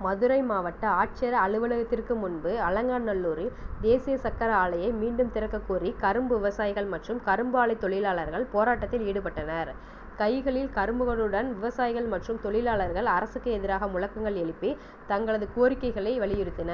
மதுரை மாவட்ட ஆட்சியர் அலுவலகத்திற்கு முன்பு அலங்காநல்லூரில் தேசிய சக்கர ஆலையை மீண்டும் திறக்கக் கோரி கரும்பு விவசாயிகள் மற்றும் கரும்பு ஆலை தொழிலாளர்கள் போராட்டத்தில் ஈடுபட்டனர். கைகளில் கரும்புகளுடன் விவசாயிகள் மற்றும் தொழிலாளர்கள் அரசுக்கு எதிராக முழக்கங்கள் எழுப்பி தங்களது கோரிக்கைகளை வலியுறுத்தின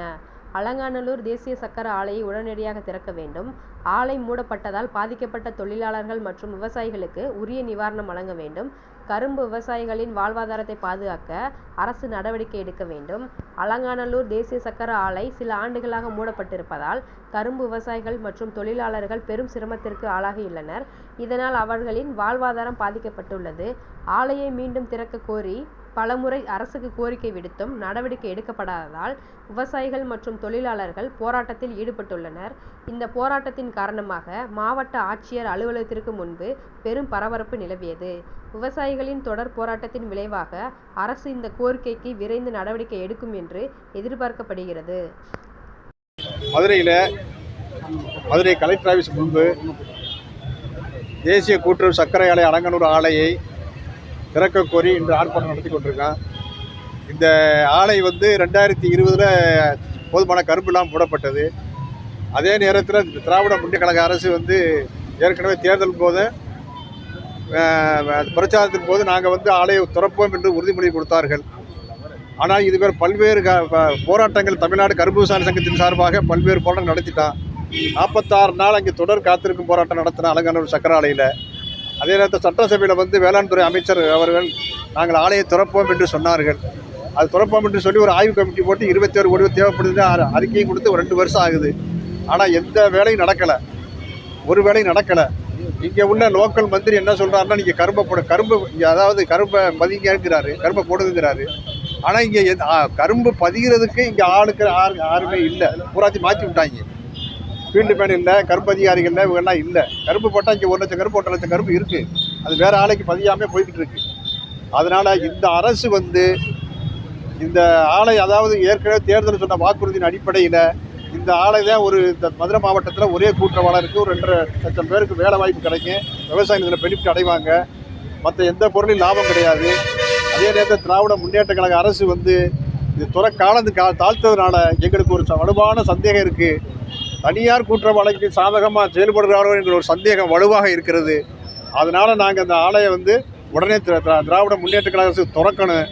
அலங்காநல்லூர் தேசிய சக்கர ஆலையை உடனடியாக திறக்க வேண்டும். ஆலை மூடப்பட்டதால் பாதிக்கப்பட்ட தொழிலாளர்கள் மற்றும் விவசாயிகளுக்கு உரிய நிவாரணம் வழங்க வேண்டும். கரும்பு விவசாயிகளின் வாழ்வாதாரத்தை பாதுகாக்க அரசு நடவடிக்கை எடுக்க வேண்டும். அலங்காநல்லூர் தேசிய சக்கர ஆலை சில ஆண்டுகளாக மூடப்பட்டிருப்பதால் கரும்பு விவசாயிகள் மற்றும் தொழிலாளர்கள் பெரும் சிரமத்திற்கு ஆளாகியுள்ளனர். இதனால் அவர்களின் வாழ்வாதாரம் பாதிக்கப்பட்டுள்ளது. ஆலையை மீண்டும் திறக்க கோரி பலமுறை அரசுக்கு கோரிக்கை விடுத்தும் நடவடிக்கை எடுக்கப்படாததால் விவசாயிகள் மற்றும் தொழிலாளர்கள் போராட்டத்தில் ஈடுபட்டுள்ளனர். இந்த போராட்டத்தின் காரணமாக மாவட்ட ஆட்சியர் அலுவலகத்திற்கு முன்பு பெரும் பரபரப்பு நிலவியது. விவசாயிகளின் தொடர் போராட்டத்தின் விளைவாக அரசு இந்த கோரிக்கைக்கு விரைந்து நடவடிக்கை எடுக்கும் என்று எதிர்பார்க்கப்படுகிறது. மதுரையில் மதுரை கலெக்டர் ஆஃபீஸ் முன்பு தேசிய கூட்டுறவு சர்க்கரை ஆலை அலங்கனூர் ஆலையை திறக்க கோரி இன்று ஆர்ப்பாட்டம் நடத்தி கொண்டிருக்கோம் இந்த ஆலை வந்து ரெண்டாயிரத்தி இருபதில் போதுமான கருப்பு இல்லாமல் போடப்பட்டது. அதே நேரத்தில் திராவிட முன்னேற்ற கழக அரசு வந்து ஏற்கனவே தேர்தல் போது பிரச்சாரத்தின் போது நாங்கள் வந்து ஆலையை திறப்போம் என்று உறுதிமொழி கொடுத்தார்கள். ஆனால் இதுவே பல்வேறு க ப- போராட்டங்கள் தமிழ்நாடு கரும்பு விவசாய சங்கத்தின் சார்பாக பல்வேறு போராட்டம் நடத்திட்டான். நாற்பத்தாறு நாள் அங்கே தொடர் காத்திருக்கும் போராட்டம் நடத்தின அலங்காநல்லூர் சக்கர ஆலையில். அதே நேரத்தில் சட்டசபையில் வந்து வேளாண் துறை அமைச்சர் அவர்கள் நாங்கள் ஆலையை திறப்போம் என்று சொன்னார்கள். அது திறப்போம் என்று சொல்லி ஒரு ஆய்வு கமிட்டி போட்டு இருபத்தி ஒரு கோடி தேவைப்படுது அறிக்கையும் கொடுத்து ஒரு ரெண்டு வருஷம் ஆகுது. ஆனால் எந்த வேலையும் நடக்கலை. ஒரு வேலையும் நடக்கலை. இங்கே உள்ள லோக்கல் மந்திரி என்ன சொல்கிறாருன்னா நீங்கள் கரும்பை போட கரும்பு இங்கே அதாவது கரும்பை பதிங்கிறாரு கரும்பை போடுங்கிறாரு ஆனால் இங்கே கரும்பு பதிகிறதுக்கு இங்கே ஆளுக்கு ஆறு யாருமே இல்லை. பூராத்தி மாற்றி விட்டாங்க. ஃபீல்டு மேன் இல்லை கருப்பு அதிகாரிகள் இல்லை இவங்கெல்லாம் இல்லை. கருப்பு போட்டால் இங்கே ஒரு லட்சம் கரும்பு ஒன்றரை லட்சம் கரும்பு இருக்குது அது வேறு ஆலைக்கு பதியாமல் போய்கிட்டு இருக்கு. அதனால் இந்த அரசு வந்து இந்த ஆலை அதாவது ஏற்கனவே தேர்தல் சொன்ன வாக்குறுதியின் அடிப்படையில் இந்த ஆலை தான் ஒரு இந்த மதுரை மாவட்டத்தில் ஒரே கூட்டுறவாளருக்கு ஒரு ரெண்டரை லட்சம் பேருக்கு வேலை வாய்ப்பு கிடைக்கும். விவசாயிகள் இதில் பெனிஃபிட் அடைவாங்க. மற்ற எந்த பொருளையும் லாபம் கிடையாது. அதே நேரத்தில் திராவிட முன்னேற்ற கழக அரசு வந்து இது துறை காலந்து கா தாழ்த்ததுனால எங்களுக்கு ஒரு ச- வலுவான சந்தேகம் இருக்குது தனியார் கூட்டுறவாளைக்கு சாதகமாக செயல்படுகிறார்கள் என்கிற ஒரு சந்தேகம் வலுவாக இருக்கிறது. அதனால் நாங்கள் அந்த ஆலையை வந்து உடனே திராவிட முன்னேற்ற கழக அரசு திறக்கணும்.